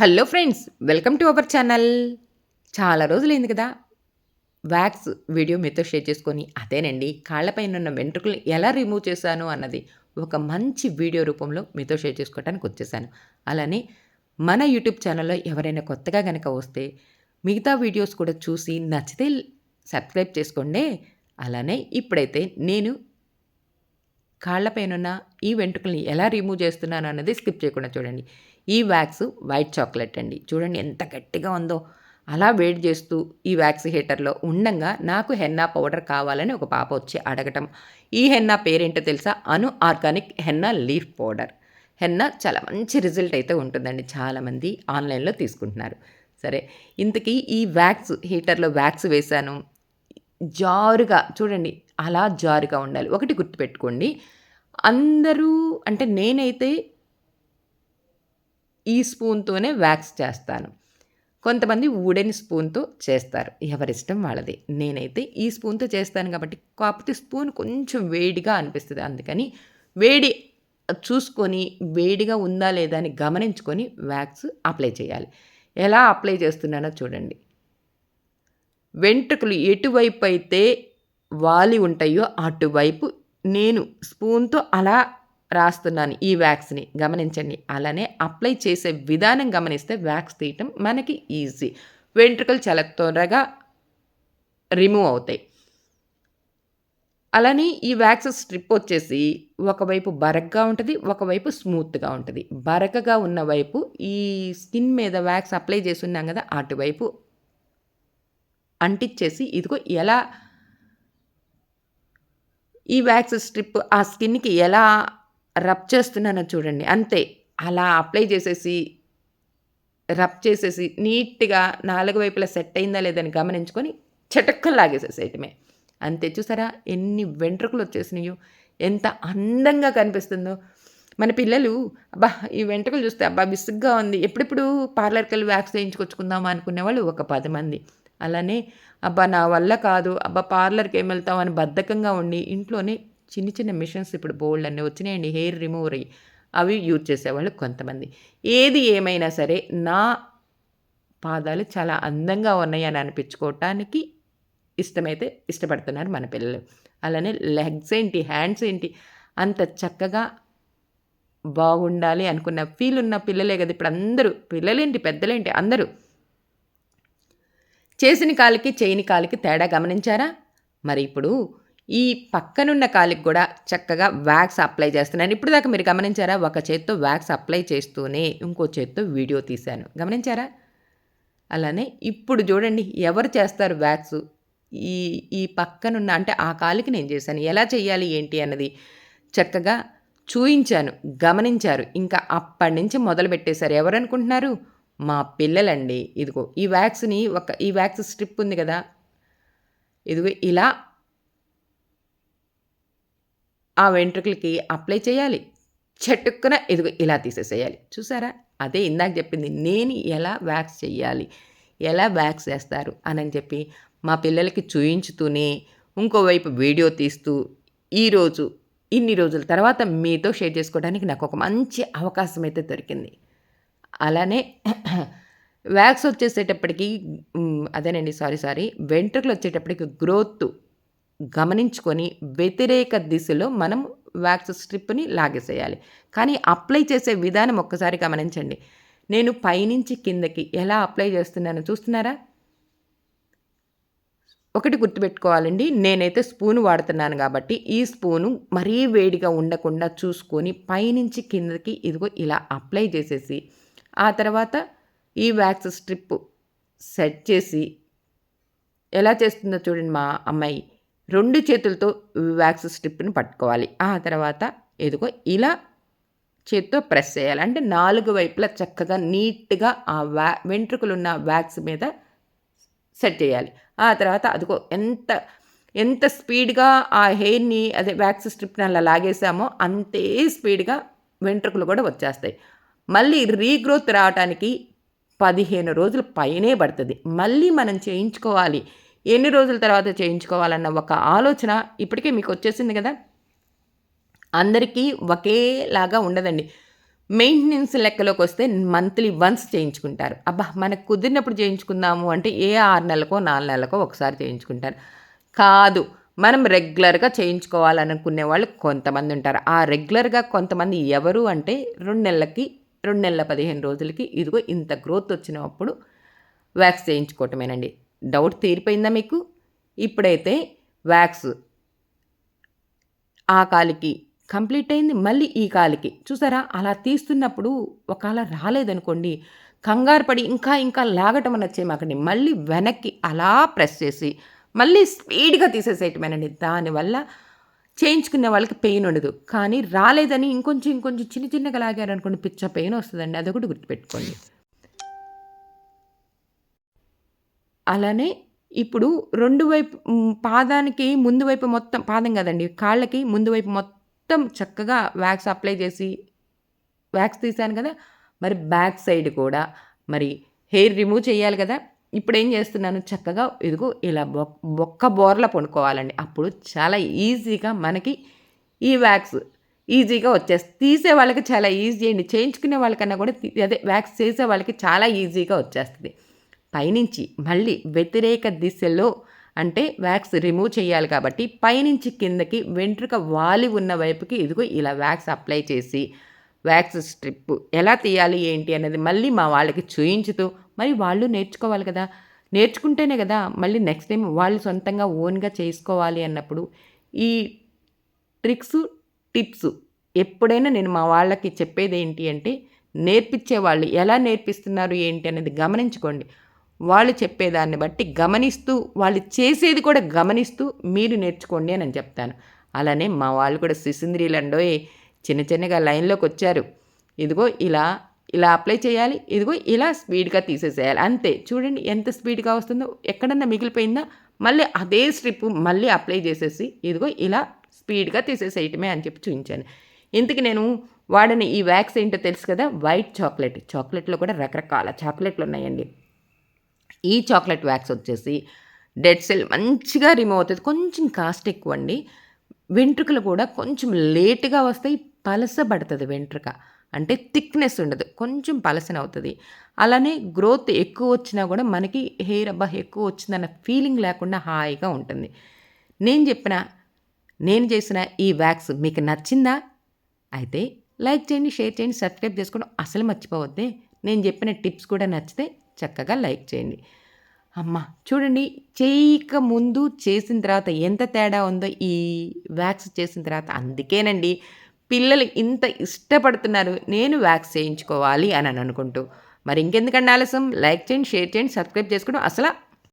Hello friends welcome to our channel. చాలా రోజులైంది కదా. వ్యాక్స్ వీడియో మీతో షేర్ చేసుకొని అదేనండి కాళ్ళపైన ఉన్న వెంట్రుకలు ఎలా రిమూవ్ చేశాను అన్నది ఒక మంచి వీడియో రూపంలో మీతో షేర్ చేసుకోవడానికి వచ్చేసాను. అలానే మన యూట్యూబ్ ఛానల్లో ఎవరైనా కొత్తగా కనుక వస్తే మిగతా వీడియోస్ కూడా చూసి నచ్చితే సబ్స్క్రైబ్ చేసుకోండి. అలానే ఇప్పుడైతే నేను కాళ్ళపైనున్న ఈ వెంట్రుకల్ని ఎలా రిమూవ్ చేస్తున్నాను అన్నది స్కిప్ చేయకుండా చూడండి. ఈ వ్యాక్స్ వైట్ చాక్లెట్ అండి. చూడండి ఎంత గట్టిగా ఉందో. అలా వేడి చేస్తూ ఈ వ్యాక్స్ హీటర్లో ఉండగా నాకు హెన్నా పౌడర్ కావాలని ఒక పాప వచ్చి అడగటం. ఈ హెన్నా పేరేంటో తెలుసా? అను organic henna leaf powder. Henna చాలా మంచి రిజల్ట్ అయితే ఉంటుందండి. చాలామంది ఆన్లైన్లో తీసుకుంటున్నారు. సరే ఇంతకీ ఈ వ్యాక్స్ హీటర్లో వ్యాక్స్ వేశాను. జారుగా చూడండి అలా జారుగా ఉండాలి. ఒకటి గుర్తుపెట్టుకోండి. అందరూ అంటే నేనైతే ఈ స్పూన్తోనే వ్యాక్స్ చేస్తాను. కొంతమంది వుడెన్ స్పూన్తో చేస్తారు. ఎవరిష్టం వాళ్ళది. నేనైతే ఈ స్పూన్తో చేస్తాను కాబట్టి కాకపోతే స్పూన్ కొంచెం వేడిగా అనిపిస్తుంది. అందుకని వేడి చూసుకొని వేడిగా ఉందా లేదా అని గమనించుకొని వ్యాక్స్ అప్లై చేయాలి. ఎలా అప్లై చేస్తున్నానో చూడండి. వెంట్రుకలు ఎటువైపు అయితే వాలి ఉంటాయో అటువైపు నేను స్పూన్తో అలా రాస్తున్నాను ఈ వ్యాక్స్ని. గమనించండి అలానే అప్లై చేసే విధానం గమనిస్తే వ్యాక్స్ తీయటం మనకి ఈజీ. వెంట్రుకలు చాలా త్వరగా రిమూవ్ అవుతాయి. అలానే ఈ వ్యాక్స్ స్ట్రిప్ వచ్చేసి ఒకవైపు బరగ్గా ఉంటుంది ఒకవైపు స్మూత్గా ఉంటుంది. బరకగా ఉన్న వైపు ఈ స్కిన్ మీద వ్యాక్స్ అప్లై చేసి ఉన్నాం కదా అటువైపు అంటించేసి ఇదిగో ఎలా ఈ వ్యాక్స్ స్ట్రిప్ ఆ స్కిన్కి ఎలా రబ్ చేస్తున్నానో చూడండి. అంతే. అలా అప్లై చేసేసి రబ్ చేసేసి నీట్గా నాలుగు వైపులా సెట్ అయిందా లేదని గమనించుకొని చటక్కలు లాగేసేసేయటమే. అంతే చూసారా? ఎన్ని వెంట్రుకలు వచ్చేసినాయో ఎంత అందంగా కనిపిస్తుందో. మన పిల్లలు అబ్బా ఈ వెంట్రుకలు చూస్తే అబ్బా విసుగ్గా ఉంది. ఎప్పుడెప్పుడు పార్లర్కి వెళ్ళి వ్యాక్స్ చేయించుకొచ్చుకుందాం అనుకునే వాళ్ళు ఒక పది మంది. అలానే అబ్బా నా వల్ల కాదు. అబ్బా పార్లర్కి ఏం వెళ్తాం అని బద్ధకంగా ఉండి ఇంట్లోనే చిన్న చిన్న మిషన్స్ ఇప్పుడు బోల్డ్ అన్నీ వచ్చినాయండి హెయిర్ రిమూవర్ అయ్యి అవి యూజ్ చేసేవాళ్ళు కొంతమంది. ఏది ఏమైనా సరే నా పాదాలు చాలా అందంగా ఉన్నాయి అని అనిపించుకోవటానికి ఇష్టమైతే ఇష్టపడుతున్నారు మన పిల్లలు. అలానే లెగ్స్ ఏంటి హ్యాండ్స్ ఏంటి అంత చక్కగా బాగుండాలి అనుకున్న ఫీల్ ఉన్న పిల్లలే కదా ఇప్పుడు అందరూ. పిల్లలేంటి పెద్దలేంటి అందరూ. చేసిన కాలికి చేయని కాలికి తేడా గమనించారా? మరి ఇప్పుడు ఈ పక్కనున్న కాలికి కూడా చక్కగా వ్యాక్స్ అప్లై చేస్తున్నాను. ఇప్పుడు దాకా మీరు గమనించారా? ఒక చేత్తో వ్యాక్స్ అప్లై చేస్తూనే ఇంకో చేత్తో వీడియో తీశాను. గమనించారా? అలానే ఇప్పుడు చూడండి ఎవరు చేస్తారు వ్యాక్స్ ఈ ఈ పక్కనున్న అంటే ఆ కాలికి నేను చేశాను. ఎలా చేయాలి ఏంటి అన్నది చక్కగా చూయించాను గమనించారు. ఇంకా అప్పటి నుంచి మొదలు పెట్టేశారు. ఎవరు అనుకుంటున్నారు మా పిల్లలండి. ఇదిగో ఈ వ్యాక్స్ని ఒక ఈ వ్యాక్స్ స్ట్రిప్ ఉంది కదా? ఇదిగో ఇలా ఆ వెంట్రుకలకి అప్లై చేయాలి. చటుక్కున ఇదిగో ఇలా తీసేసేయాలి. చూసారా? అదే ఇందాక చెప్పింది నేను ఎలా వ్యాక్స్ చేయాలి? ఎలా వ్యాక్స్ చేస్తారు? అని చెప్పి మా పిల్లలకి చూయించుతూనే ఇంకోవైపు వీడియో తీస్తూ ఈరోజు ఇన్ని రోజుల తర్వాత మీతో షేర్ చేసుకోవడానికి నాకు ఒక మంచి అవకాశం అయితే దొరికింది. అలానే వ్యాక్స్ వచ్చేసేటప్పటికి అదేనండి సారీ సారీ వెంట్రుకలు వచ్చేటప్పటికి గ్రోత్ గమనించుకొని వ్యతిరేక దిశలో మనం వ్యాక్స్ స్ట్రిప్ని లాగేసేయాలి. కానీ అప్లై చేసే విధానం ఒక్కసారి గమనించండి. నేను పైనుంచి కిందకి ఎలా అప్లై చేస్తున్నానో చూస్తున్నారా? ఒకటి గుర్తుపెట్టుకోవాలండి. నేనైతే స్పూన్ వాడుతున్నాను కాబట్టి ఈ స్పూను మరీ వేడిగా ఉండకుండా చూసుకొని పైనుంచి కిందకి ఇదిగో ఇలా అప్లై చేసేసి ఆ తర్వాత ఈ వ్యాక్స్ స్ట్రిప్ సెట్ చేసి ఎలా చేస్తుందో చూడండి మా అమ్మాయి. రెండు చేతులతో వ్యాక్స్ స్ట్రిప్ని పట్టుకోవాలి. ఆ తర్వాత ఎదుగో ఇలా చేత్తో ప్రెస్ చేయాలి. అంటే నాలుగు వైపులా చక్కగా నీట్గా ఆ వ్యా వెంట్రుకలున్న వ్యాక్స్ మీద సెట్ చేయాలి. ఆ తర్వాత అదిగో ఎంత ఎంత స్పీడ్గా ఆ హెయిర్ని అదే వ్యాక్స్ స్ట్రిప్ని అలా లాగేసామో అంతే స్పీడ్గా వెంట్రుకలు కూడా వచ్చేస్తాయి. మళ్ళీ రీగ్రోత్ రావడానికి పదిహేను రోజులు పైనే పడుతుంది. మళ్ళీ మనం చేయించుకోవాలి. ఎన్ని రోజుల తర్వాత చేయించుకోవాలన్న ఒక ఆలోచన ఇప్పటికే మీకు వచ్చేసింది కదా? అందరికీ ఒకేలాగా ఉండదండి. మెయింటెనెన్స్ లెక్కలోకి వస్తే మంత్లీ వన్స్ చేయించుకుంటారు. అబ్బా మనకు కుదిరినప్పుడు చేయించుకుందాము అంటే ఏ ఆరు నెలలకో నాలుగు నెలలకో ఒకసారి చేయించుకుంటారు. కాదు మనం రెగ్యులర్గా చేయించుకోవాలనుకునే వాళ్ళు కొంతమంది ఉంటారు. ఆ రెగ్యులర్గా కొంతమంది ఎవరు అంటే రెండు నెలలకి రెండు నెలల పదిహేను రోజులకి ఇదిగో ఇంత గ్రోత్ వచ్చినప్పుడు వ్యాక్స్ చేయించుకోవటమేనండి. డౌట్ తీరిపోయిందా మీకు? ఇప్పుడైతే వ్యాక్స్ ఆ కాలికి కంప్లీట్ అయింది. మళ్ళీ ఈ కాలికి. చూసారా? అలా తీస్తున్నప్పుడు ఒకవేళ రాలేదనుకోండి కంగారు పడి ఇంకా ఇంకా లాగటం అని వచ్చేయమాకండి మళ్ళీ వెనక్కి అలా ప్రెస్ చేసి మళ్ళీ స్పీడ్గా తీసేసేయటమేనండి దానివల్ల చేయించుకునే వాళ్ళకి పెయిన్ ఉండదు. కానీ రాలేదని ఇంకొంచెం ఇంకొంచెం చిన్న చిన్నగా లాగారనుకోండి పిచ్చ పెయిన్ వస్తుందండి. అది అదొకటి గుర్తుపెట్టుకోండి. అలానే ఇప్పుడు రెండు వైపు పాదానికి ముందు వైపు మొత్తం పాదం కదండి కాళ్ళకి ముందు వైపు మొత్తం చక్కగా వ్యాక్స్ అప్లై చేసి వ్యాక్స్ తీసాను కదా మరి బ్యాక్ సైడ్ కూడా మరి హెయిర్ రిమూవ్ చేయాలి కదా ఇప్పుడు ఏం చేస్తున్నాను చక్కగా ఇదిగో ఇలా బొక్క బోర్ల పండుకోవాలండి అప్పుడు చాలా ఈజీగా మనకి ఈ వ్యాక్స్ ఈజీగా వచ్చేస్తుంది తీసే వాళ్ళకి చాలా ఈజీ అండి చేయించుకునే వాళ్ళకన్నా కూడా అదే వ్యాక్స్ చేసే వాళ్ళకి చాలా ఈజీగా వచ్చేస్తుంది. పైనుంచి మళ్ళీ వ్యతిరేక దిశలో అంటే వ్యాక్స్ రిమూవ్ చేయాలి కాబట్టి పైనుంచి కిందకి వెంట్రుక వాలి ఉన్న వైపుకి ఇదిగో ఇలా వ్యాక్స్ అప్లై చేసి వ్యాక్స్ స్ట్రిప్ ఎలా తీయాలి ఏంటి అనేది మళ్ళీ మా వాళ్ళకి చూయించుతూ మరి వాళ్ళు నేర్చుకోవాలి కదా. నేర్చుకుంటేనే కదా మళ్ళీ నెక్స్ట్ టైం వాళ్ళు సొంతంగా ఓన్గా చేసుకోవాలి అన్నప్పుడు ఈ ట్రిక్స్ టిప్స్ ఎప్పుడైనా నేను మా వాళ్ళకి చెప్పేది ఏంటి అంటే నేర్పించే వాళ్ళు ఎలా నేర్పిస్తున్నారు ఏంటి అనేది గమనించుకోండి. వాళ్ళు చెప్పేదాన్ని బట్టి గమనిస్తూ వాళ్ళు చేసేది కూడా గమనిస్తూ మీరు నేర్చుకోండి అని చెప్తాను. అలానే మా వాళ్ళు కూడా శిశుంద్రిలండో చిన్న చిన్నగా లైన్లోకి వచ్చారు. ఇదిగో ఇలా ఇలా అప్లై చేయాలి ఇదిగో ఇలా స్పీడ్గా తీసేసేయాలి అంతే. చూడండి ఎంత స్పీడ్గా వస్తుందో ఎక్కడన్నా మిగిలిపోయిందా మళ్ళీ అదే స్ట్రిప్ మళ్ళీ అప్లై చేసేసి ఇదిగో ఇలా స్పీడ్గా తీసేసేయటమే అని చెప్పి చూపించాను. ఇంతకు నేను వాడిన ఈ వ్యాక్స్ ఏంటో తెలుసు కదా వైట్ చాక్లెట్. చాక్లెట్లో కూడా రకరకాల చాక్లెట్లు ఉన్నాయండి ఈ చాక్లెట్ వ్యాక్స్ వచ్చేసి డెడ్ సెల్ మంచిగా రిమూవ్ అవుతుంది. కొంచెం కాస్ట్ ఎక్కువ అండి వెంట్రుకలు కూడా కొంచెం లేటుగా వస్తాయి పలసబడుతుంది వెంట్రుక. అంటే థిక్నెస్ ఉండదు కొంచెం పలసన అవుతుంది. అలానే గ్రోత్ ఎక్కువ వచ్చినా కూడా మనకి హెయిర్ అబ్బా ఎక్కువ వచ్చిందన్న ఫీలింగ్ లేకుండా హాయిగా ఉంటుంది. నేను చెప్పిన నేను చేసిన ఈ వ్యాక్స్ మీకు నచ్చిందా? అయితే లైక్ చేయండి షేర్ చేయండి సబ్స్క్రైబ్ చేసుకోవడం అసలు మర్చిపోవద్దే. నేను చెప్పిన టిప్స్ కూడా నచ్చితే చక్కగా లైక్ చేయండి. అమ్మ చూడండి చేయక ముందు చేసిన తర్వాత ఎంత తేడా ఉందో ఈ వ్యాక్స్ చేసిన తర్వాత అందుకేనండి పిల్లలు ఇంత ఇష్టపడుతున్నారు నేను వ్యాక్స్ చేయించుకోవాలి అని అనుకుంటూ. మరి ఇంకెందుకండి ఆలస్యం? లైక్ చేయండి షేర్ చేయండి సబ్స్క్రైబ్ చేసుకోవడం అసలు